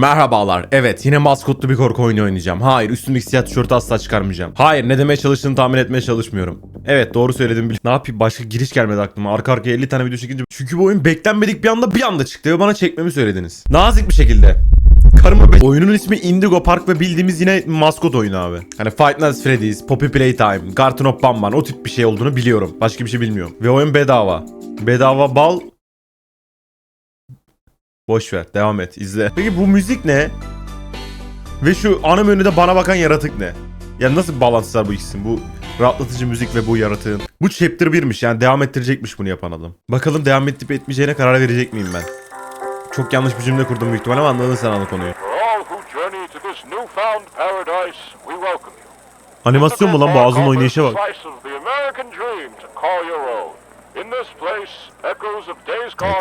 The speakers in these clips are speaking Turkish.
Merhabalar. Evet yine maskotlu bir korku oyunu oynayacağım. Hayır üstümdeki siyah tişörtü asla çıkarmayacağım. Hayır ne demeye çalıştığını tahmin etmeye çalışmıyorum. Evet doğru söyledim. Ne yapayım başka giriş gelmedi aklıma. Arka arkaya 50 tane video çekince. Çünkü bu oyun beklenmedik bir anda bir anda çıktı ve bana çekmemi söylediniz. Nazik bir şekilde. Karıma be- Oyunun ismi Indigo Park ve bildiğimiz yine maskot oyunu abi. Hani Five Nights Freddy's, Poppy Playtime, Garten of Bamban o tip bir şey olduğunu biliyorum. Başka bir şey bilmiyorum. Ve oyun bedava. Bedava bal Boş ver, devam et, izle. Peki bu müzik ne? Ve şu ana menüde bana bakan yaratık ne? Yani nasıl bir bağlantısı var bu ikisinin? Bu rahatlatıcı müzik ve bu yaratığın. Bu chapter 1'miş yani devam ettirecekmiş bunu yapan adam. Bakalım devam edip etmeyeceğine karar verecek miyim ben? Çok yanlış bir cümle kurdum büyük ihtimal ama anladın sen ana konuyu. Animasyon mu lan bu ağzının oynayışa bak.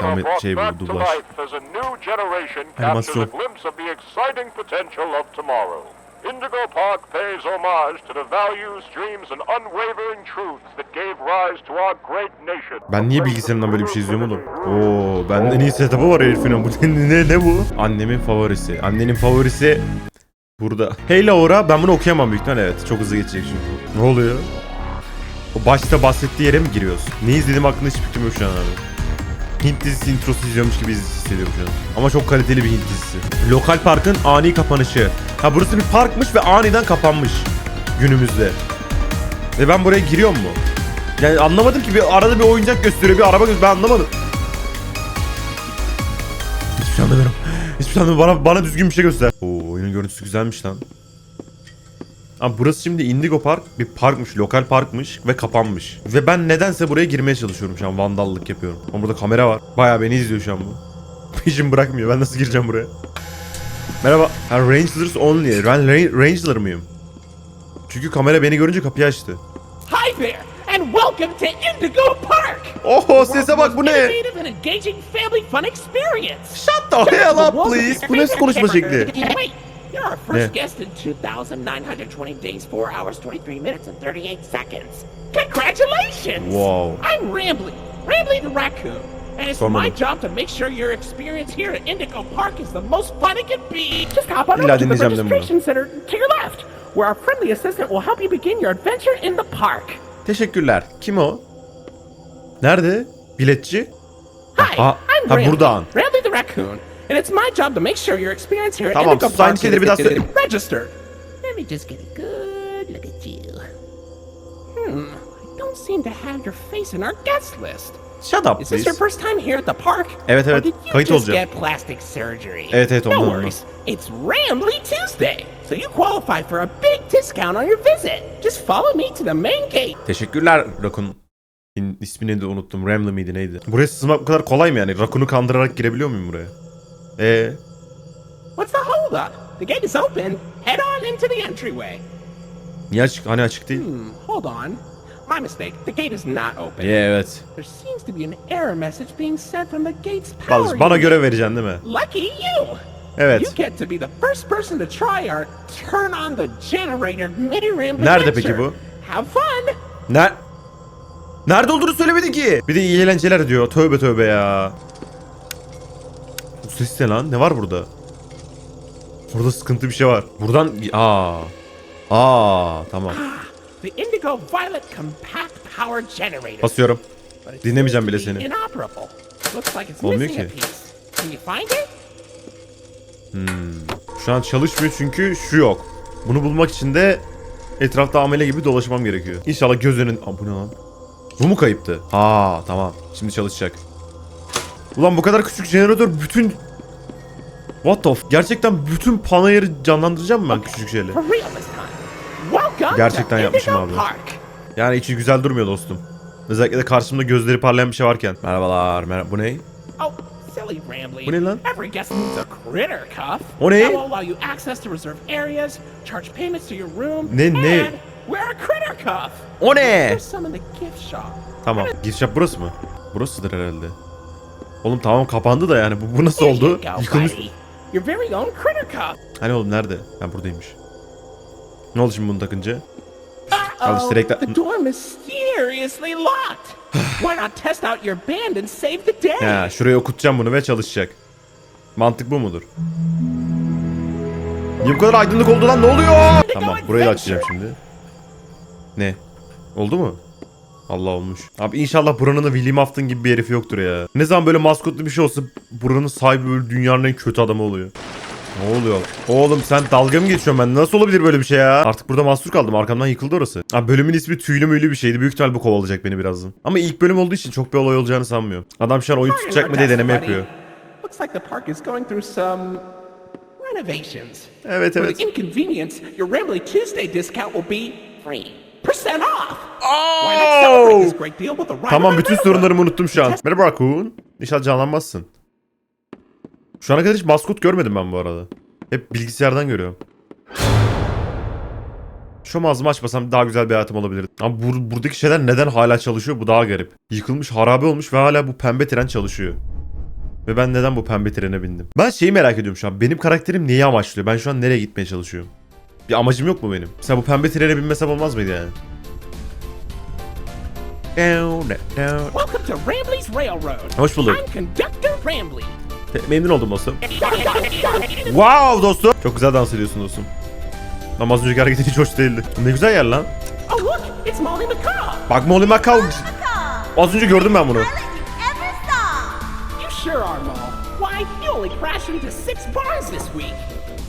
Are brought şey bu, back to dublaj. life as a new generation captures Animasyon. a glimpse of the exciting potential of tomorrow. Indigo Park pays homage to the values, dreams, and unwavering truths that gave rise to our great nation. Ben niye bilgisayarımdan böyle bir şey izliyorum oğlum? Oo, benden iyi setup'ı var herifin. Bu ne, ne bu? Annemin favorisi. Annenin favorisi burada. Hey Laura ben bunu okuyamam büyük ihtimal evet. Çok hızlı geçecek çünkü. Ne oluyor? O başta bahsettiği yere mi giriyoruz? Ne izlediğim hakkında hiçbir fikrim yok şu an abi. Hint dizisi introsu izliyormuş gibi hissediyorum şu an. Ama çok kaliteli bir Hint dizisi. Lokal parkın ani kapanışı. Ha burası bir parkmış ve aniden kapanmış. Günümüzde. Ve ben buraya giriyor mu? Yani anlamadım ki bir arada bir oyuncak gösteriyor bir araba gösteriyor ben anlamadım. Hiçbir şey anlamıyorum. Hiçbir şey anlamıyorum. Bana, bana düzgün bir şey göster. Oo oyunun görüntüsü güzelmiş lan. Ama burası şimdi Indigo Park bir parkmış, lokal parkmış ve kapanmış. Ve ben nedense buraya girmeye çalışıyorum şu an vandallık yapıyorum. Ama burada kamera var. Bayağı beni izliyor şu an bu. Peşim bırakmıyor. Ben nasıl gireceğim buraya? Merhaba. Ha, Rangers only. Ben Ra- Ranger mıyım? Çünkü kamera beni görünce kapıyı açtı. Hi there, and welcome to Indigo Park! Oho sese bak bu ne? Shut the hell up please. Bu nasıl konuşma şekli? You're our first guest in 2,920 days, 4 hours, 23 minutes, and 38 seconds. Congratulations! Whoa. I'm Rambly, Rambly the raccoon. And it's my job to make sure your experience here at Indigo Park is the most fun it can be. Just hop on over to the dinleyeceğim değil mi bunu? registration center to your left, where our friendly assistant will help you begin your adventure in the park. Teşekkürler. Kim o? Nerede? Biletçi? Hi, Aa, I'm ha, Ramsey, buradan. Ramsey the raccoon, and it's my job to make sure your experience here at Tamam, Indigo Park is söyle. registered. Let me just get a good look at you. Hmm, I don't seem to have your face in our guest list. Shut up Is this your please. first time here at the park? Evet, Or evet, did you kayıt just olacağım. get plastic surgery? Evet, evet, no ondan, worries. It's Rambly Tuesday, so you qualify for a big discount on your visit. Just follow me to the main gate. Teşekkürler Rakun. İn- İsmini de unuttum. Ramlı mıydı neydi? Buraya sızmak bu kadar kolay mı yani? Rakun'u kandırarak girebiliyor muyum buraya? Ee, What's the holdup? The gate is open. Head on into the entryway. niye açık? Hani açık değil? Hmm, hold on. My mistake. The gate is not open. Yeah, evet. There seems to be an error message being sent from the gate's power Bana, bana görev vereceksin değil mi? Lucky you! You Evet. get to be the first person to try our turn on the generator mini ramp Nerede peki bu? Have fun! Ne? Nerede olduğunu söylemedi ki. Bir de iyi eğlenceler diyor. Tövbe tövbe ya. Ses ne lan? Ne var burada? Burada sıkıntı bir şey var. Buradan... Aa. Aa tamam. The Indigo Violet Compact Power Generator. Basıyorum. Dinlemeyeceğim bile seni. Olmuyor ki. it? Şu an çalışmıyor çünkü şu yok. Bunu bulmak için de etrafta amele gibi dolaşmam gerekiyor. İnşallah göz önün... Aa, bu ne lan? Bu mu kayıptı? Ha tamam. Şimdi çalışacak. Ulan bu kadar küçük jeneratör bütün... What the f... Gerçekten bütün panayırı canlandıracağım mı ben küçük şeyle? Gerçekten yapmışım abi. Yani içi güzel durmuyor dostum. Özellikle de karşımda gözleri parlayan bir şey varken. Merhabalar. Mer bu ne? Oh. Bu ne lan? O ne? Ne, ne? O ne? Tamam. Gift shop burası mı? Burasıdır herhalde. Oğlum tamam kapandı da yani. Bu, bu nasıl oldu? Yıkılmış. Your very own critter cuff. Hani oğlum nerede? Ha buradaymış. Ne oldu şimdi bunu takınca? İşte reklam- the door mysteriously locked. Why not test out your band and save the day? Ha şuraya okutacağım bunu ve çalışacak. Mantık bu mudur? Niye bu kadar aydınlık oldu lan ne oluyor? Tamam burayı da açacağım şimdi. Ne? Oldu mu? Allah olmuş. Abi inşallah buranın da William Afton gibi bir herif yoktur ya. Ne zaman böyle maskotlu bir şey olsa buranın sahibi böyle dünyanın en kötü adamı oluyor. Ne oluyor? Oğlum sen dalga mı geçiyorsun ben? Nasıl olabilir böyle bir şey ya? Artık burada mahsur kaldım. Arkamdan yıkıldı orası. Abi bölümün ismi tüylü müylü bir şeydi. Büyük ihtimal bu kovalayacak beni birazdan. Ama ilk bölüm olduğu için çok bir olay olacağını sanmıyorum. Adam şu an oyun tutacak mı diye deneme yapıyor. Looks like the park is going through some renovations. Evet For evet. the inconvenience, your Rambly Tuesday discount will be free. Percent off. Ride Tamam bütün sorunlarımı unuttum şu an. Merhaba Raccoon. İnşallah canlanmazsın. Şu ana kadar hiç maskot görmedim ben bu arada. Hep bilgisayardan görüyorum. Şu ağzımı açmasam daha güzel bir hayatım olabilirdi. Ama bur- buradaki şeyler neden hala çalışıyor bu daha garip. Yıkılmış harabe olmuş ve hala bu pembe tren çalışıyor. Ve ben neden bu pembe trene bindim? Ben şeyi merak ediyorum şu an. Benim karakterim neyi amaçlıyor? Ben şu an nereye gitmeye çalışıyorum? Bir amacım yok mu benim? Mesela bu pembe trene binmesem olmaz mıydı yani? Down, down. Welcome to Rambly's Railroad. Hoş bulduk. I'm Conductor Rambly. Memnun oldum dostum. Wow dostum. Çok güzel dans ediyorsun dostum. Ama az önceki hareketin hiç hoş değildi. Ne güzel yer lan. Oh look, it's Molly McCaw. Bak Molly McCall. Az önce gördüm ben bunu. You sure are, Mol. Why, you only crashed into six bars this week.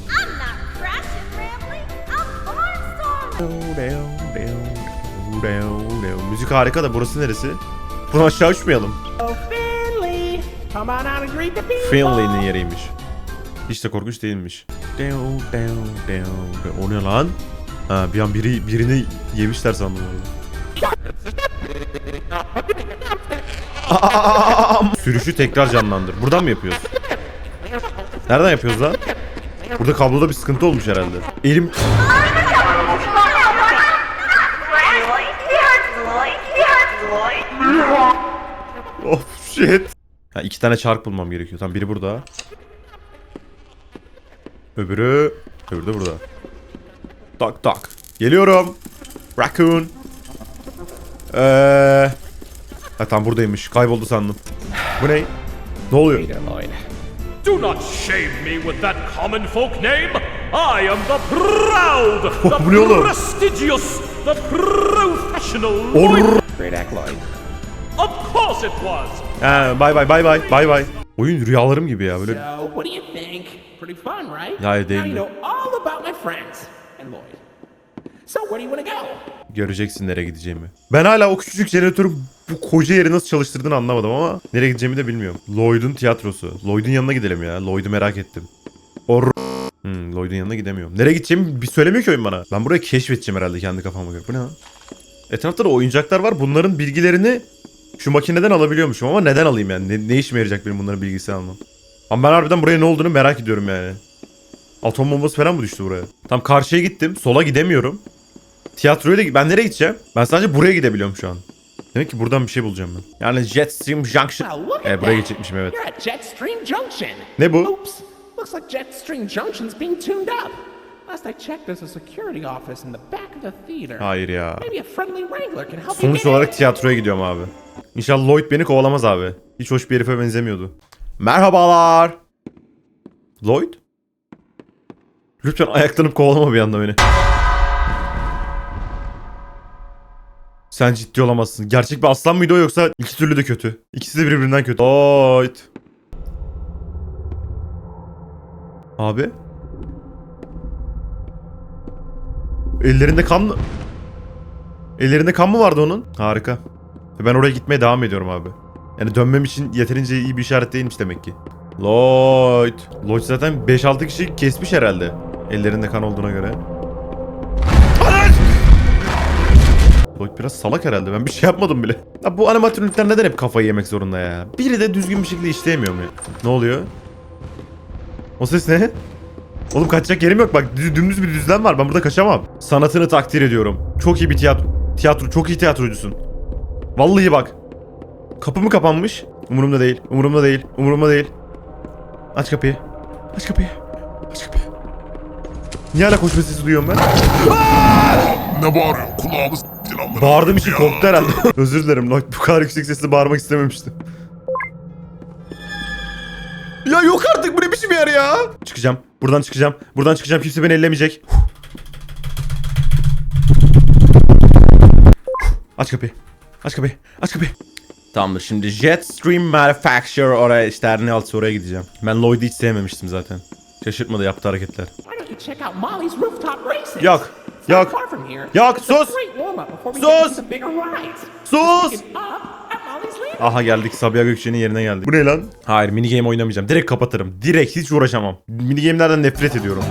I'm not crashing, Rambly. I'm barnstorming. Müzik harika da burası neresi? Buradan aşağı uçmayalım. Oh. Finley'nin yeriymiş. Hiç de korkunç değilmiş. O ne lan? Ha bir an biri birini yemişler sandım orada. Sürüşü tekrar canlandır. Buradan mı yapıyoruz? Nereden yapıyoruz lan? Burada kabloda bir sıkıntı olmuş herhalde. Elim... Of shit. Ha, iki tane çark bulmam gerekiyor. Tamam biri burada. Öbürü... Öbürü de burada. Tak tak. Geliyorum. Raccoon. Eee... Ha tam buradaymış. Kayboldu sandım. Bu ne? Ne oluyor? Do not shame me with that common folk name. I am the proud, the prestigious, the professional. Or Great act, Lloyd. Ha, bay bay bay bay bay bay. Oyun rüyalarım gibi ya böyle. So, what do you think? Pretty fun, right? Ya, Now değil you mi? know all about my friends and Lloyd. So, where do you want to go? Göreceksin nereye gideceğimi. Ben hala o küçücük jeneratörün bu koca yeri nasıl çalıştırdığını anlamadım ama nereye gideceğimi de bilmiyorum. Lloyd'un tiyatrosu. Lloyd'un yanına gidelim ya. Lloyd'u merak ettim. Or Hmm, Lloyd'un yanına gidemiyorum. Nereye gideceğimi bir söylemiyor ki oyun bana. Ben burayı keşfedeceğim herhalde kendi kafama göre. Bu ne lan? Etrafta da oyuncaklar var. Bunların bilgilerini şu makineden alabiliyormuşum ama neden alayım yani? Ne, ne işime yarayacak benim bunların bilgisini almam? Ama ben harbiden buraya ne olduğunu merak ediyorum yani. Atom bombası falan mı düştü buraya? Tam karşıya gittim. Sola gidemiyorum. Tiyatroya da ben nereye gideceğim? Ben sadece buraya gidebiliyorum şu an. Demek ki buradan bir şey bulacağım ben. Yani Jetstream Junction. Evet buraya geçecekmişim evet. Ne bu? Oops. Looks like Jetstream Junction's being tuned up. Last I checked, there's a security office in the back of the theater. Hayır ya. Maybe a friendly wrangler can help Sonuç olarak tiyatroya gidiyorum abi. İnşallah Lloyd beni kovalamaz abi. Hiç hoş bir herife benzemiyordu. Merhabalar. Lloyd? Lütfen ayaklanıp kovalama bir anda beni. Sen ciddi olamazsın. Gerçek bir aslan mıydı o yoksa iki türlü de kötü. İkisi de birbirinden kötü. Lloyd. Abi. Ellerinde kan mı? Ellerinde kan mı vardı onun? Harika. Ve ben oraya gitmeye devam ediyorum abi. Yani dönmem için yeterince iyi bir işaret değilmiş demek ki. Lloyd. Lloyd zaten 5-6 kişi kesmiş herhalde. Ellerinde kan olduğuna göre. Lloyd biraz salak herhalde. Ben bir şey yapmadım bile. Ya bu animatronikler neden hep kafayı yemek zorunda ya? Biri de düzgün bir şekilde işleyemiyor mu? Ne oluyor? O ses ne? Oğlum kaçacak yerim yok bak dü- dümdüz bir düzlem var ben burada kaçamam. Sanatını takdir ediyorum. Çok iyi bir tiyatro. Tiyatro çok iyi tiyatrocusun. Vallahi bak. Kapı mı kapanmış? Umurumda değil. Umurumda değil. Umurumda değil. Aç kapıyı. Aç kapıyı. Aç kapıyı. Niye hala koşma sesi duyuyorum ben? Ne bağırıyor? Kulağımız. Bağırdığım için korktu herhalde. Özür dilerim bu kadar yüksek sesle bağırmak istememiştim. Ya yok artık bu ne biçim yer ya? Çıkacağım. Buradan çıkacağım. Buradan çıkacağım. Kimse beni ellemeyecek. Aç kapıyı. Aç kapıyı. Aç kapıyı. Tamamdır şimdi Jetstream Manufacturer oraya işte her ne altı oraya gideceğim. Ben Lloyd'u hiç sevmemiştim zaten. Şaşırtmadı yaptığı hareketler. Yok. Yok. Yok, sus. Sus. Sus! Aha geldik Sabiha Gökçen'in yerine geldik. Bu ne lan? Hayır mini game oynamayacağım. Direkt kapatırım. Direkt hiç uğraşamam. Mini game'lerden nefret ediyorum.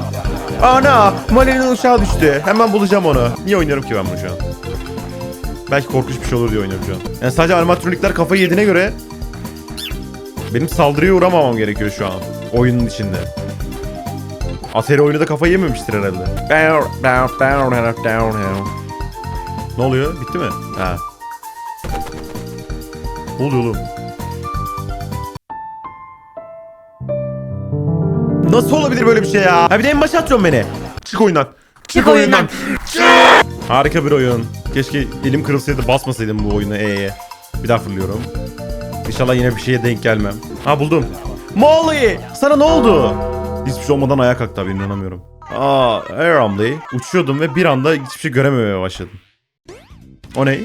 Ana! Mali'nin uçağı düştü. Hemen bulacağım onu. Niye oynuyorum ki ben bunu şu an? Belki korkunç bir şey olur diye oynuyorum şu an. Yani sadece animatronikler kafayı yediğine göre benim saldırıya uğramamam gerekiyor şu an. Oyunun içinde. Atari oyunu da kafayı yememiştir herhalde. Ne oluyor? Bitti mi? Ha. Oğlum? Nasıl olabilir böyle bir şey ya? Ha bir de en başa atıyorsun beni. Çık oyundan. Çık, oyundan. Çık! Harika bir oyun. Keşke elim kırılsaydı basmasaydım bu oyunu E'ye. Bir daha fırlıyorum. İnşallah yine bir şeye denk gelmem. Ha buldum. Molly! Sana ne oldu? Hiçbir şey olmadan ayağa kalktı abi inanamıyorum. Aa, Aramley. Uçuyordum ve bir anda hiçbir şey görememeye başladım. O ne?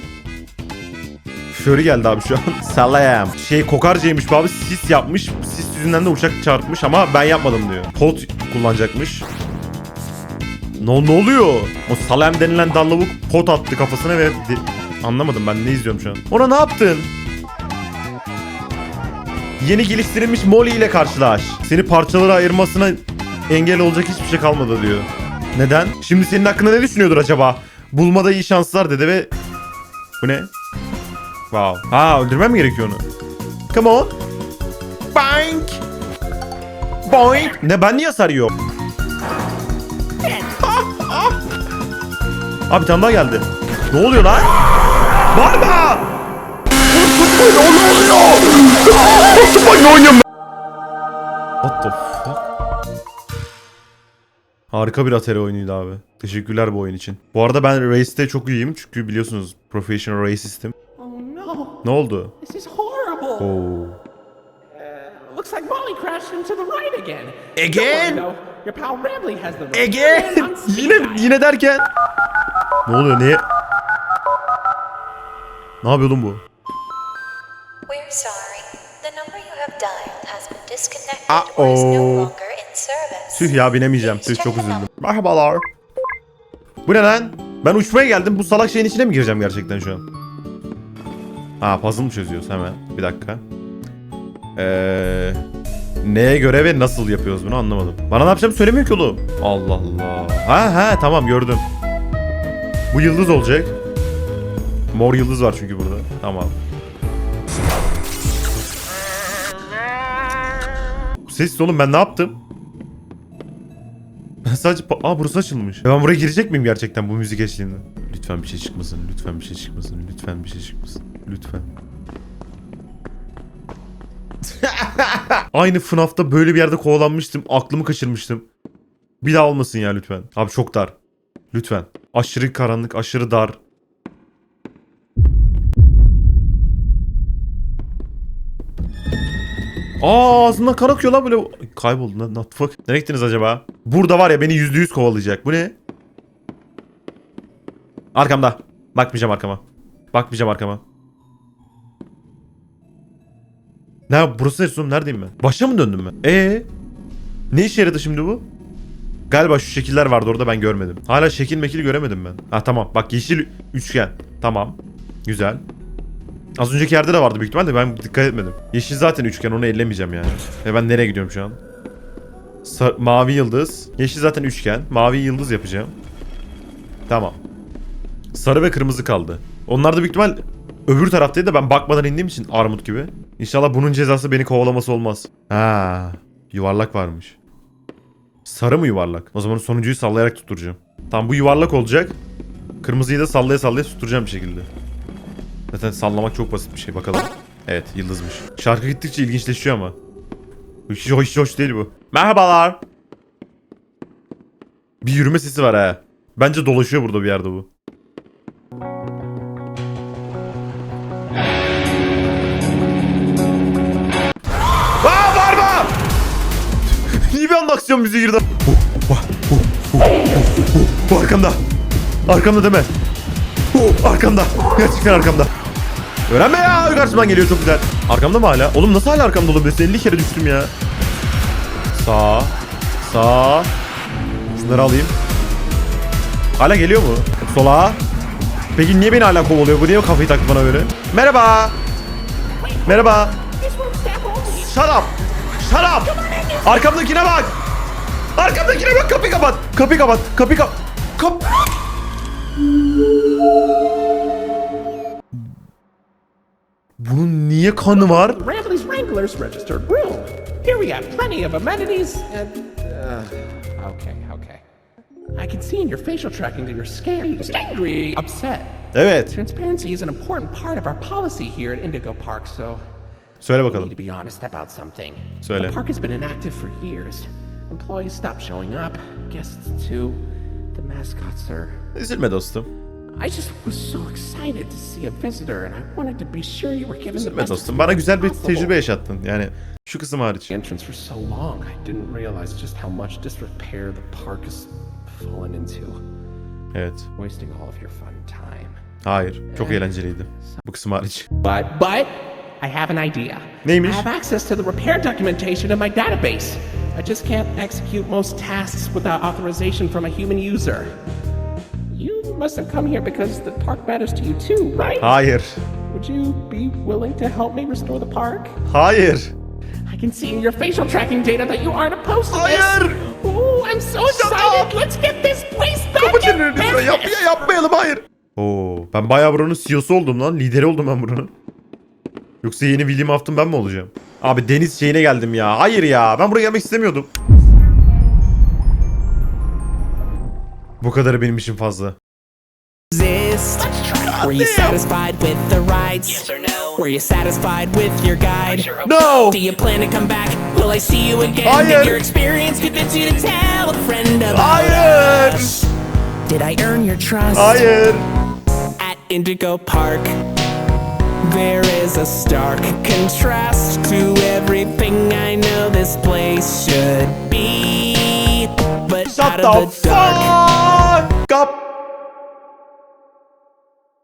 Fury geldi abi şu an. Salam. Şey kokarcaymış bu abi sis yapmış. Sis yüzünden de uçak çarpmış ama ben yapmadım diyor. Pot kullanacakmış. Ne, ne oluyor? O salam denilen dallavuk pot attı kafasına ve anlamadım ben ne izliyorum şu an. Ona ne yaptın? Yeni geliştirilmiş Molly ile karşılaş. Seni parçalara ayırmasına engel olacak hiçbir şey kalmadı diyor. Neden? Şimdi senin hakkında ne düşünüyordur acaba? Bulmada iyi şanslar dedi ve... Bu ne? Wow. Ha öldürmem mi gerekiyor onu? Come on. Boink. Boink. Ne ben niye hasar yiyorum? Abi bir tane geldi. Ne oluyor lan? Bağırma! What the fuck? Harika bir Atari oyunuydu abi. Teşekkürler bu oyun için. Bu arada ben Race'te çok iyiyim çünkü biliyorsunuz Professional Racistim. Oh Ne oldu? this is horrible. Oo. Looks like Molly crashed into the right again. Again? Your pal Rambley has the. Again? Yine yine derken? Ne oluyor? Niye? Ne yapıyor oğlum bu? We're sorry. The number you have dialed has been disconnected or is no Uh-oh. longer in service. Tüh ya binemeyeceğim. Tüh çok üzüldüm. Merhabalar. Bu ne lan? Ben uçmaya geldim. Bu salak şeyin içine mi gireceğim gerçekten şu an? Ha puzzle mı çözüyoruz hemen? Bir dakika. Eee... Neye göre ve nasıl yapıyoruz bunu anlamadım. Bana ne yapacağımı söylemiyor ki oğlum. Allah Allah. Ha ha tamam gördüm. Bu yıldız olacak. Mor yıldız var çünkü burada. Tamam. Ses oğlum ben ne yaptım? Ben sadece... Aa burası açılmış. Ben buraya girecek miyim gerçekten bu müzik eşliğinde? Lütfen bir şey çıkmasın. Lütfen bir şey çıkmasın. Lütfen bir şey çıkmasın. Lütfen. Aynı FNAF'ta böyle bir yerde kovalanmıştım. Aklımı kaçırmıştım. Bir daha olmasın ya lütfen. Abi çok dar. Lütfen. Aşırı karanlık, aşırı dar. Aa ağzından kan akıyor lan böyle. Kayboldu lan. Not fuck. Nereye gittiniz acaba? Burada var ya beni yüzde yüz kovalayacak. Bu ne? Arkamda. Bakmayacağım arkama. Bakmayacağım arkama. Ne burası neresi oğlum? Neredeyim ben? Başa mı döndüm ben? Ee? Ne işe yaradı şimdi bu? Galiba şu şekiller vardı orada ben görmedim. Hala şekil mekil göremedim ben. Ha tamam. Bak yeşil üçgen. Tamam. Güzel. Az önceki yerde de vardı büyük ihtimalle ben dikkat etmedim. Yeşil zaten üçgen onu ellemeyeceğim yani. E ben nereye gidiyorum şu an? Sa- mavi yıldız. Yeşil zaten üçgen. Mavi yıldız yapacağım. Tamam. Sarı ve kırmızı kaldı. Onlar da büyük ihtimal öbür taraftaydı da ben bakmadan indiğim için armut gibi. İnşallah bunun cezası beni kovalaması olmaz. Ha, yuvarlak varmış. Sarı mı yuvarlak? O zaman sonuncuyu sallayarak tutturacağım. Tamam bu yuvarlak olacak. Kırmızıyı da sallaya sallaya tutturacağım bir şekilde. Zaten sallamak çok basit bir şey bakalım. Evet yıldızmış. Şarkı gittikçe ilginçleşiyor ama. Hiç hoş, hiç hoş değil bu. Merhabalar. Bir yürüme sesi var ha. Bence dolaşıyor burada bir yerde bu. Aksiyon müziği girdi. Bu arkamda. Arkamda deme. Hu, arkamda. Gerçekten arkamda. Öğrenme ya. Karşımdan geliyor çok güzel. Arkamda mı hala? Oğlum nasıl hala arkamda olabilir? 50 kere düştüm ya. Sağ. Sağ. Şunları alayım. Hala geliyor mu? Sola. Peki niye beni hala kovalıyor? Bu niye kafayı taktı bana böyle? Merhaba. Merhaba. Shut up. Shut up. Arkamdakine bak. Arkamdakine bak. Kapıyı kapat. Kapıyı kapat. Kapıyı kap... Kap... Bunun niye kanı var? Rambley's Wranglers registered room. Here we have plenty of amenities and. Uh, okay, okay. I can see in your facial tracking that you're scared, angry, upset. Evet. Transparency is an important part of our policy here at Indigo Park, so Söyle we need bakalım. to be honest about something. Söyle. The park has been inactive for years. Employees stopped showing up, guests too. The mascots are. Üzülme dostum. I just was so excited to see a visitor, and I wanted to be sure you were given the best dostum. Bana güzel bir tecrübe yaşattın. Yani şu kısım hariç. entrance for so long, I didn't realize just how much disrepair the park has fallen into, Evet. wasting all of your fun time. Hayır. Çok eğlenceliydi. Bu kısım hariç. But, but, I have an idea. Neymiş? I have access to the repair documentation in my database. I just can't execute most tasks without authorization from a human user. You must have come here because the park matters to you too, right? Hayır. Would you be willing to help me restore the park? Hayır. I can see in your facial tracking data that you aren't opposed to Hayır. this. Ooh, I'm so excited. Let's get this place back Kapı in çeneni. Yap, business. ya, yapmayalım hayır. Oo, ben bayağı buranın CEO'su oldum lan. Lideri oldum ben buranın. Yoksa yeni William Afton ben mi olacağım? Abi deniz şeyine geldim ya. Hayır ya. Ben buraya gelmek istemiyordum. Bu kadarı benim için fazla. exist? Were you satisfied with the rides? Yes or no? Were you satisfied with your guide? No! Do you plan to come back? Will I see you again? Hayır. Did your experience convince you to tell a friend about Hayır! us? Did I earn your trust? Hayır. At Indigo Park, there is a stark contrast to everything I know this place should be. But Shut out of the the dark, fuck